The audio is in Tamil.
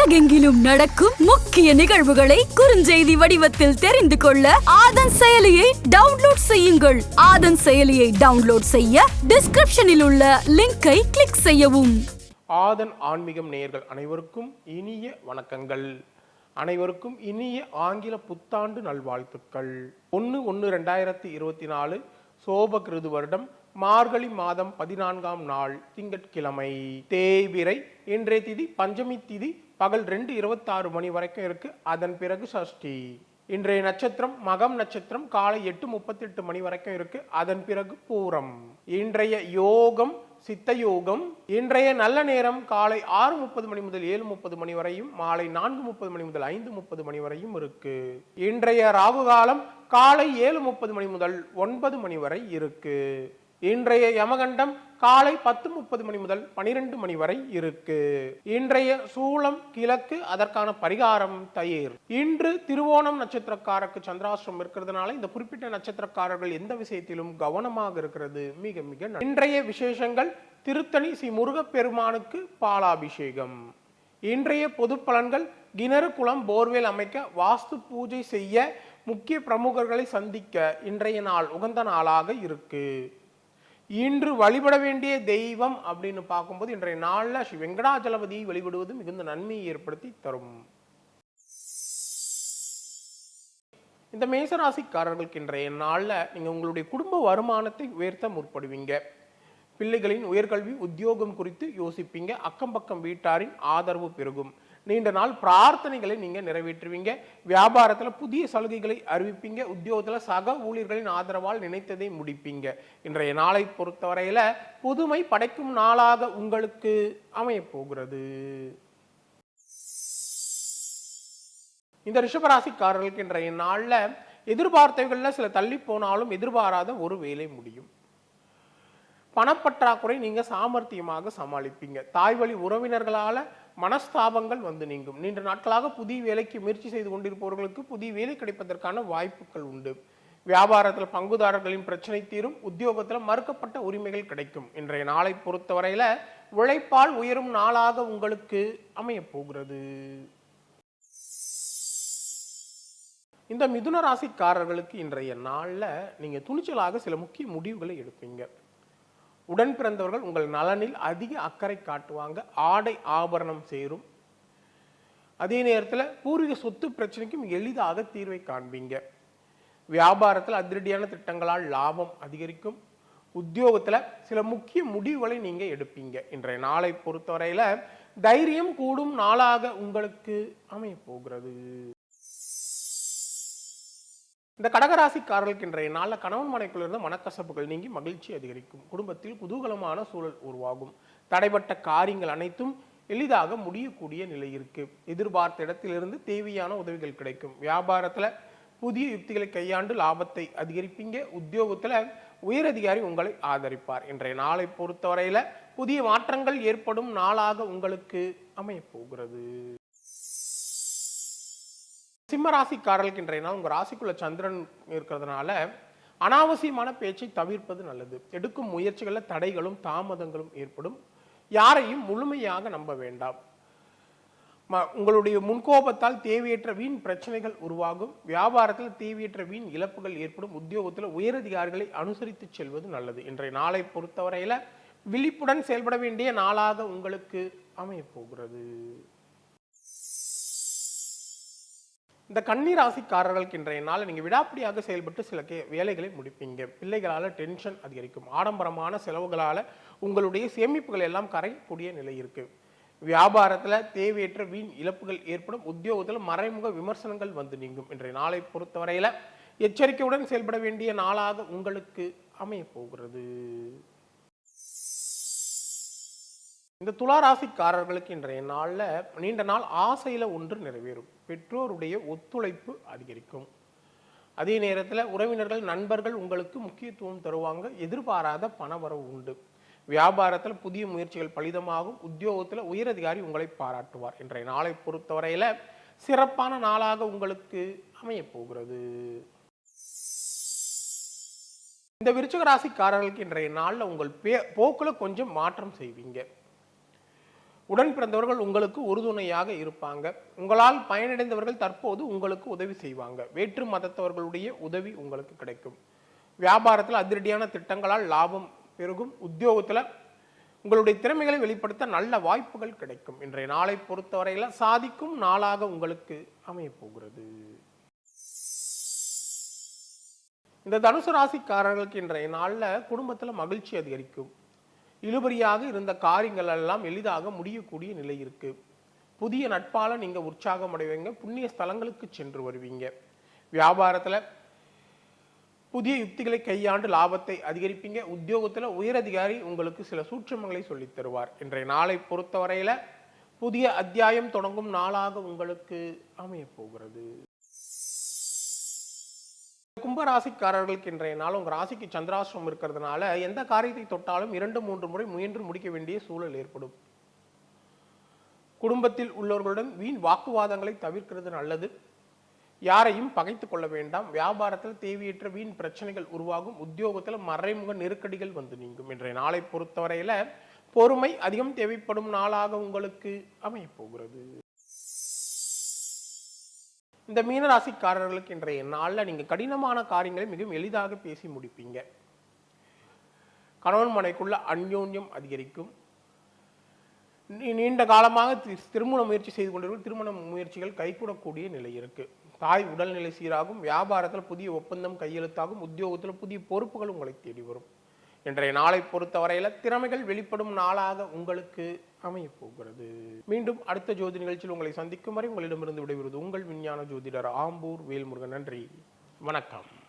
உலகெங்கிலும் நடக்கும் முக்கிய நிகழ்வுகளை குறுஞ்செய்தி வடிவத்தில் தெரிந்து கொள்ள ஆதன் செயலியை டவுன்லோட் செய்யுங்கள். ஆதன் செயலியை டவுன்லோட் செய்ய டிஸ்கிரிப்ஷனில் உள்ள லிங்கை கிளிக் செய்யவும். ஆதன் ஆன்மீகம் நேயர்கள் அனைவருக்கும் இனிய வணக்கங்கள். அனைவருக்கும் இனிய ஆங்கில புத்தாண்டு நல்வாழ்த்துக்கள். ஒன்று ஒன்று ரெண்டாயிரத்தி இருபத்தி நாலு சோபகிருது வருடம் மார்கழி மாதம் பதினான்காம் நாள் திங்கட்கிழமை. தேவிரை இன்றைய திதி பஞ்சமி திதி பகல் ரெண்டு இருபத்தாறு மணி வரைக்கும் இருக்கு. அதன் பிறகு சஷ்டி. இன்றைய நட்சத்திரம் மகம் நட்சத்திரம் காலை எட்டு முப்பத்தெட்டு மணி வரைக்கும் இருக்கு. அதன் பிறகு பூரம். இன்றைய யோகம் சித்த யோகம். இன்றைய நல்ல நேரம் காலை ஆறு முப்பது மணி முதல் ஏழு முப்பது மணி வரையும் மாலை நான்கு முப்பது மணி முதல் ஐந்து முப்பது மணி வரையும் இருக்கு. இன்றைய ராகு காலம் காலை ஏழு முப்பது மணி முதல் ஒன்பது மணி வரை இருக்கு. இன்றைய யமகண்டம் காலை பத்து முப்பது மணி முதல் பனிரெண்டு மணி வரை இருக்கு. இன்றைய சூளம் கிழக்கு அதற்கான பரிகாரம் தயிர். இன்று திருவோணம் நட்சத்திரக்காரருக்கு சந்திராசிரம் இருக்கிறதுனால இந்த குறிப்பிட்ட நட்சத்திரக்காரர்கள் எந்த விஷயத்திலும் கவனமாக இருக்கிறது. மிக மிக இன்றைய விசேஷங்கள் திருத்தணி ஸ்ரீ முருகப்பெருமானுக்கு பாலாபிஷேகம். இன்றைய பொது பலன்கள் கிணறு குளம் போர்வேல் அமைக்க வாஸ்து பூஜை செய்ய முக்கிய பிரமுகர்களை சந்திக்க இன்றைய நாள் உகந்த நாளாக இருக்கு. இன்று வழிபட வேண்டிய தெய்வம் அப்படின்னு பார்க்கும்போது இன்றைய நாளில் ஸ்ரீ வெங்கடாஜலபதியை வழிபடுவது மிகுந்த நன்மையை ஏற்படுத்தி தரும். இந்த மேசராசிக்காரர்களுக்கு இன்றைய நாளில் நீங்கள் உங்களுடைய குடும்ப வருமானத்தை உயர்த்த முற்படுவீங்க. பிள்ளைகளின் உயர்கல்வி உத்தியோகம் குறித்து யோசிப்பீங்க. அக்கம் பக்கம் வீட்டாரின் ஆதரவு பெருகும். நீண்ட நாள் பிரார்த்தனைகளை நீங்கள் நிறைவேற்றுவீங்க. வியாபாரத்தில் புதிய சலுகைகளை அறிவிப்பீங்க. உத்தியோகத்தில் சக ஊழியர்களின் ஆதரவால் நினைத்ததை முடிப்பீங்க. இன்றைய நாளை பொறுத்தவரையில் புதுமை படைக்கும் நாளாக உங்களுக்கு அமையப்போகிறது. இந்த ரிஷபராசிக்காரர்களுக்கு இன்றைய நாளில் எதிர்பார்த்தவைகளில் சில தள்ளி போனாலும் எதிர்பாராத ஒரு வேலை முடியும். பணப்பற்றாக்குறை நீங்கள் சாமர்த்தியமாக சமாளிப்பீங்க. தாய் வழி மனஸ்தாபங்கள் வந்து நீங்கும். நீண்ட நாட்களாக புதிய வேலைக்கு முயற்சி செய்து கொண்டிருப்பவர்களுக்கு புதிய வேலை கிடைப்பதற்கான வாய்ப்புகள் உண்டு. வியாபாரத்தில் பங்குதாரர்களின் பிரச்சனை தீரும் உத்தியோகத்தில் மறுக்கப்பட்ட உரிமைகள் கிடைக்கும். இன்றைய நாளை பொறுத்தவரையில உழைப்பால் உயரும் நாளாக உங்களுக்கு அமையப் போகிறது. இந்த மிதுன ராசிக்காரர்களுக்கு இன்றைய நாளில் நீங்கள் துணிச்சலாக சில முக்கிய முடிவுகளை எடுப்பீங்க. உடன் பிறந்தவர்கள் உங்கள் நலனில் அதிக அக்கறை காட்டுவாங்க. ஆடை ஆபரணம் சேரும். அதே நேரத்தில் பூர்வீக சொத்து பிரச்சனைக்கும் எளிதாக தீர்வை காண்பீங்க. வியாபாரத்தில் அதிரடியான திட்டங்களால் லாபம் அதிகரிக்கும். உத்தியோகத்தில் சில முக்கிய முடிவுகளை நீங்கள் எடுப்பீங்க. இன்றைய நாளை பொறுத்தவரையில் தைரியம் கூடும் நாளாக உங்களுக்கு அமைய போகிறது. இந்த கடகராசிக்காரர்களுக்கு இன்றைய நாளில் கணவன் மனைக்குள்ளிருந்து மனக்கசப்புகள் நீங்கி மகிழ்ச்சி அதிகரிக்கும். குடும்பத்தில் குதூகலமான சூழல் உருவாகும். தடைப்பட்ட காரியங்கள் அனைத்தும் எளிதாக முடியக்கூடிய நிலை இருக்கு. எதிர்பார்த்த இடத்திலிருந்து தேவையான உதவிகள் கிடைக்கும். வியாபாரத்தில் புதிய யுக்திகளை கையாண்டு லாபத்தை அதிகரிப்பீங்க. உத்தியோகத்தில் உயரதிகாரி உங்களை ஆதரிப்பார். இன்றைய நாளை பொறுத்தவரையில் புதிய மாற்றங்கள் ஏற்படும் நாளாக உங்களுக்கு அமையப் போகிறது சிம்ம ராசிக்காரர்களுக்கு இன்றைய நாள் ராசிக்குள்ள சந்திரன் இருக்கிறதுனால அனாவசியமான பேச்சை தவிர்ப்பது நல்லது. எடுக்கும் முயற்சிகளில் தடைகளும் தாமதங்களும் ஏற்படும். யாரையும் முழுமையாக நம்ப வேண்டாம். ம- உங்களுடைய முன்கோபத்தால் தேவையற்ற வீண் பிரச்சனைகள் உருவாகும். வியாபாரத்தில் தேவையற்ற வீண் இழப்புகள் ஏற்படும். உத்தியோகத்தில் உயரதிகாரிகளை அனுசரித்து செல்வது நல்லது. இன்றைய நாளை பொறுத்தவரையில் விழிப்புடன் செயல்பட வேண்டிய நாளாக உங்களுக்கு அமையப்போகிறது. இந்த கன்னி ராசிக்காரர்களுக்கு இன்றைய நாள் நீங்கள் விடாப்பிடியாக செயல்பட்டு சில கே வேலைகளை முடிப்பீங்க. பிள்ளைகளால் டென்ஷன் அதிகரிக்கும். ஆடம்பரமான செலவுகளால் உங்களுடைய சேமிப்புகள் எல்லாம் கரையக்கூடிய நிலை இருக்குது வியாபாரத்தில் தேவையற்ற வீண் இழப்புகள் ஏற்படும். உத்தியோகத்தில் மறைமுக விமர்சனங்கள் வந்து நீங்கும். இன்றைய நாளை பொறுத்தவரையில் எச்சரிக்கையுடன் செயல்பட வேண்டிய நாளாக உங்களுக்கு அமையப் போகிறது. இந்த துலா ராசிக்காரர்களுக்கு இன்றைய நாளில் நீண்ட நாள் ஆசையில் ஒன்று நிறைவேறும். பெற்றோருடைய ஒத்துழைப்பு அதிகரிக்கும். அதே நேரத்தில் உறவினர்கள் நண்பர்கள் உங்களுக்கு முக்கியத்துவம் தருவாங்க. எதிர்பாராத பணவரவு உண்டு. வியாபாரத்தில் புதிய முயற்சிகள் பலிதமாகும். உத்தியோகத்தில் உயரதிகாரி உங்களை பாராட்டுவார். இன்றைய நாளை பொறுத்தவரையில் சிறப்பான நாளாக உங்களுக்கு அமையப் போகிறது. இந்த விருச்சக ராசிக்காரர்களுக்கு இன்றைய நாளில் உங்கள் பே போக்கில் கொஞ்சம் மாற்றம் செய்வீங்க. உடன் பிறந்தவர்கள் உங்களுக்கு உறுதுணையாக இருப்பாங்க. உங்களால் பயனடைந்தவர்கள் தற்போது உங்களுக்கு உதவி செய்வாங்க. வேற்று மதத்தவர்களுடைய உதவி உங்களுக்கு கிடைக்கும். வியாபாரத்தில் அதிரடியான திட்டங்களால் லாபம் பெருகும். உத்தியோகத்தில் உங்களுடைய திறமைகளை வெளிப்படுத்த நல்ல வாய்ப்புகள் கிடைக்கும். இன்றைய நாளை பொறுத்தவரையில் சாதிக்கும் நாளாக உங்களுக்கு அமையப் போகிறது. இந்த தனுசு ராசிக்காரர்களுக்கு இன்றைய நாளில் குடும்பத்தில் மகிழ்ச்சி அதிகரிக்கும். இழுபறியாக இருந்த காரியங்கள் எல்லாம் எளிதாக முடியக்கூடிய நிலை இருக்கு. புதிய நட்பால நீங்க உற்சாகம் அடைவீங்க. புண்ணிய ஸ்தலங்களுக்கு சென்று வருவீங்க. வியாபாரத்துல புதிய யுக்திகளை கையாண்டு லாபத்தை அதிகரிப்பீங்க. உத்தியோகத்துல உயரதிகாரி உங்களுக்கு சில சூட்சமங்களை சொல்லித் தருவார். இன்றைய நாளை பொறுத்தவரையில புதிய அத்தியாயம் தொடங்கும் நாளாக உங்களுக்கு அமையப் போகிறது. கும்பராசிக்காரர்களுக்கு இன்றைய நாள் உங்கள் ராசிக்கு சந்திராசிரம் இருக்கிறதுனால எந்த காரியத்தை தொட்டாலும் இரண்டு மூன்று முறை முயன்று முடிக்க வேண்டிய சூழல் ஏற்படும். குடும்பத்தில் உள்ளவர்களுடன் வீண் வாக்குவாதங்களை தவிர்க்கிறது நல்லது. யாரையும் பகைத்து கொள்ள வேண்டாம். வியாபாரத்தில் தேவையற்ற வீண் பிரச்சனைகள் உருவாகும். உத்தியோகத்தில் மறைமுக நெருக்கடிகள் வந்து நீங்கும். இன்றைய நாளை பொறுத்தவரையில் பொறுமை அதிகம் தேவைப்படும் நாளாக உங்களுக்கு அமையப் போகிறது. இந்த மீனராசிக்காரர்களுக்கு இன்றைய நாளில் நீங்கள் கடினமான காரியங்களை மிகவும் எளிதாக பேசி முடிப்பீங்க. கணவன் மனைக்குள்ள அந்யோன்யம் அதிகரிக்கும். நீ- நீண்ட காலமாக திருமண முயற்சி செய்து கொண்டிருக்கும் திருமண முயற்சிகள் கைகூடக்கூடிய நிலை இருக்கு. தாய் உடல்நிலை சீராகும் வியாபாரத்தில் புதிய ஒப்பந்தம் கையெழுத்தாகும் உத்தியோகத்தில் புதிய பொறுப்புகள் உங்களை தேடி வரும். இன்றைய நாளை பொறுத்தவரையில திறமைகள் வெளிப்படும் நாளாக உங்களுக்கு அமையப் போகிறது. மீண்டும் அடுத்த ஜோதி நிகழ்ச்சியில் உங்களை சந்திக்கும் வரை உங்களிடமிருந்து விடைபெறுவது உங்கள் விஞ்ஞான ஜோதிடர் ஆம்பூர் வேல்முருகன். நன்றி. வணக்கம்.